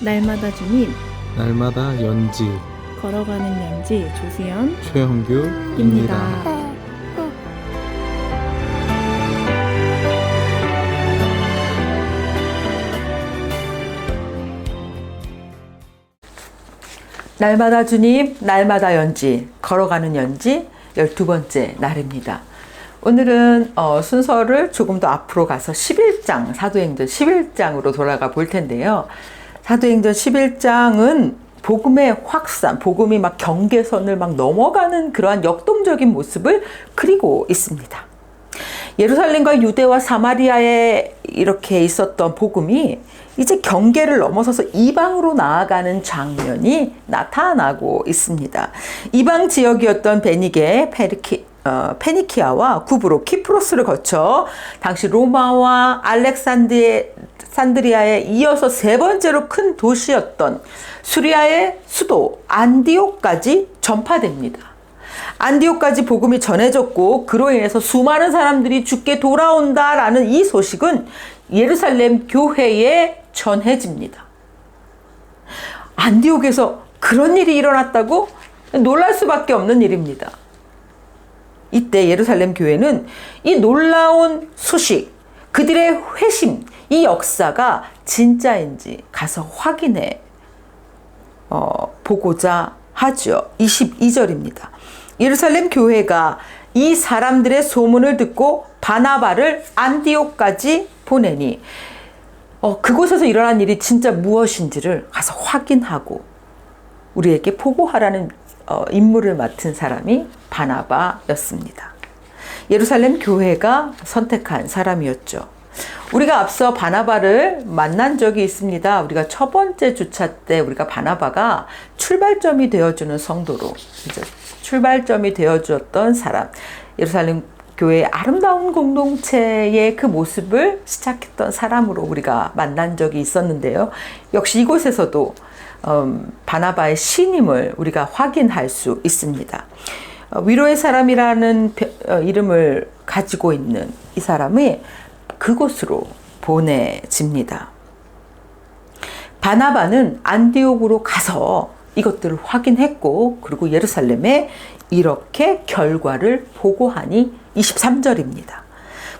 날마다 주님 날마다 연지 걸어가는 연지 조수연 최형규입니다. 입니다. 날마다 주님, 날마다 연지, 걸어가는 연지 12번째 날입니다. 오늘은 어, 순서를 조금 더 앞으로 가서 11장, 사도행전 11장으로 돌아가 볼 텐데요. 사도행전 11장은 복음의 확산, 복음이 막 경계선을 막 넘어가는 그러한 역동적인 모습을 그리고 있습니다. 예루살렘과 유대와 사마리아에 이렇게 있었던 복음이 이제 경계를 넘어서서 이방으로 나아가는 장면이 나타나고 있습니다. 이방 지역이었던 베니게 페르키, 어, 페니키아와 구브로 키프로스를 거쳐 당시 로마와 알렉산드리아 에 이어서 세 번째로 큰 도시였던 수리아의 수도 안디옥까지 전파됩니다. 안디옥까지 복음이 전해졌고 그로 인해서 수많은 사람들이 죽게 돌아온다라는 이 소식은 예루살렘 교회에 전해집니다. 안디옥에서 그런 일이 일어났다고 놀랄 수밖에 없는 일입니다. 이때 예루살렘 교회는 이 놀라운 소식, 그들의 회심, 이 역사가 진짜인지 가서 확인해 어, 보고자 하죠. 22절입니다. 예루살렘 교회가 이 사람들의 소문을 듣고 바나바를 안디옥까지 보내니 어, 그곳에서 일어난 일이 진짜 무엇인지를 가서 확인하고 우리에게 보고하라는 어, 임무를 맡은 사람이 바나바였습니다. 예루살렘 교회가 선택한 사람이었죠. 우리가 앞서 바나바를 만난 적이 있습니다. 우리가 첫 번째 주차 때 우리가 바나바가 출발점이 되어주는 성도로 출발점이 되어주었던 사람. 예루살렘 교회의 아름다운 공동체의 그 모습을 시작했던 사람으로 우리가 만난 적이 있었는데요. 역시 이곳에서도 음, 바나바의 신임을 우리가 확인할 수 있습니다. 어, 위로의 사람이라는 어, 이름을 가지고 있는 이 사람이 그곳으로 보내집니다. 바나바는 안디옥으로 가서 이것들을 확인했고 그리고 예루살렘에 이렇게 결과를 보고하니 23절입니다.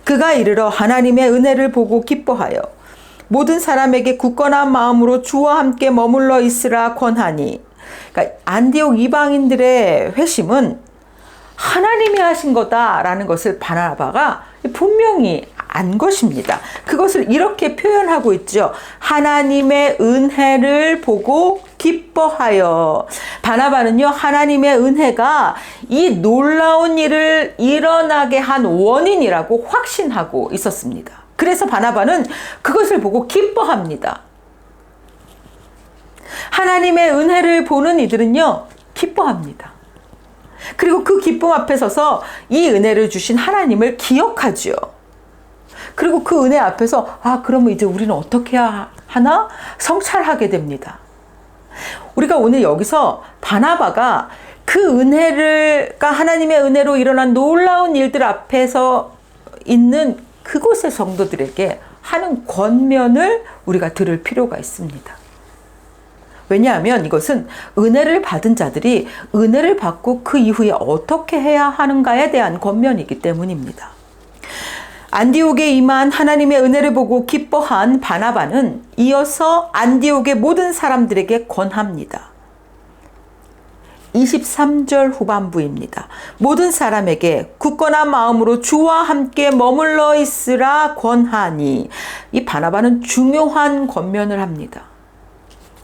그가 이르러 하나님의 은혜를 보고 기뻐하여 모든 사람에게 굳건한 마음으로 주와 함께 머물러 있으라 권하니 그러니까 안디옥 이방인들의 회심은 하나님이 하신 거다라는 것을 바나바가 분명히 안 것입니다. 그것을 이렇게 표현하고 있죠. 하나님의 은혜를 보고 기뻐하여. 바나바는요, 하나님의 은혜가 이 놀라운 일을 일어나게 한 원인이라고 확신하고 있었습니다. 그래서 바나바는 그것을 보고 기뻐합니다. 하나님의 은혜를 보는 이들은요, 기뻐합니다. 그리고 그 기쁨 앞에 서서 이 은혜를 주신 하나님을 기억하지요. 그리고 그 은혜 앞에서 아 그러면 이제 우리는 어떻게 하나 성찰하게 됩니다. 우리가 오늘 여기서 바나바가 그 은혜를가 하나님의 은혜로 일어난 놀라운 일들 앞에서 있는 그곳의 성도들에게 하는 권면을 우리가 들을 필요가 있습니다. 왜냐하면 이것은 은혜를 받은 자들이 은혜를 받고 그 이후에 어떻게 해야 하는가에 대한 권면이기 때문입니다. 안디옥에 임한 하나님의 은혜를 보고 기뻐한 바나바는 이어서 안디옥의 모든 사람들에게 권합니다. 23절 후반부입니다. 모든 사람에게 굳건한 마음으로 주와 함께 머물러 있으라 권하니 이 바나바는 중요한 권면을 합니다.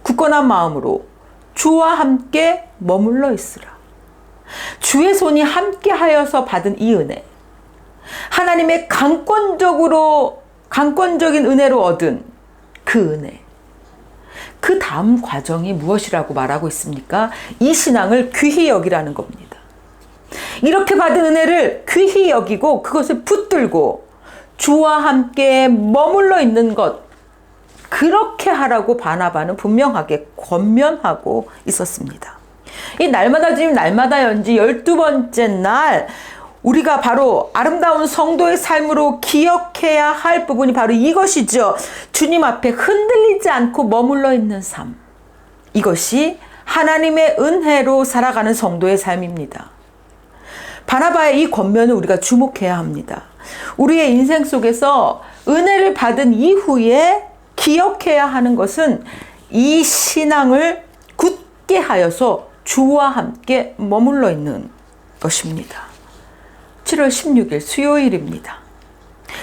굳건한 마음으로 주와 함께 머물러 있으라. 주의 손이 함께 하여서 받은 이 은혜. 하나님의 강권적으로, 강권적인 은혜로 얻은 그 은혜. 그 다음 과정이 무엇이라고 말하고 있습니까? 이 신앙을 귀히 여기라는 겁니다. 이렇게 받은 은혜를 귀히 여기고 그것을 붙들고 주와 함께 머물러 있는 것, 그렇게 하라고 바나바는 분명하게 권면하고 있었습니다. 이 날마다 주님 날마다 연지 12번째 날 우리가 바로 아름다운 성도의 삶으로 기억해야 할 부분이 바로 이것이죠. 주님 앞에 흔들리지 않고 머물러 있는 삶. 이것이 하나님의 은혜로 살아가는 성도의 삶입니다. 바나바의 이 권면을 우리가 주목해야 합니다. 우리의 인생 속에서 은혜를 받은 이후에 기억해야 하는 것은 이 신앙을 굳게 하여서 주와 함께 머물러 있는 것입니다. 7월 16일 수요일입니다.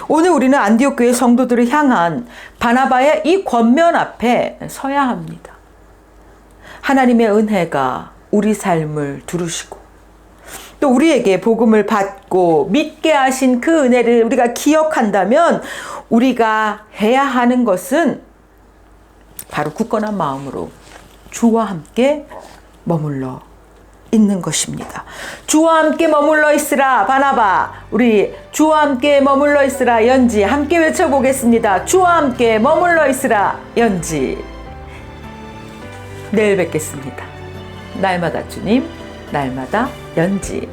오늘 우리는 안디옥 교회 성도들을 향한 바나바의 이 권면 앞에 서야 합니다. 하나님의 은혜가 우리 삶을 두르시고 또 우리에게 복음을 받고 믿게 하신 그 은혜를 우리가 기억한다면 우리가 해야 하는 것은 바로 굳건한 마음으로 주와 함께 머물러 있는 것입니다. 주와 함께 머물러 있으라 바나바 우리 주와 함께 머물러 있으라 연지 함께 외쳐보겠습니다. 주와 함께 머물러 있으라 연지 내일 뵙겠습니다. 날마다 주님 날마다 연지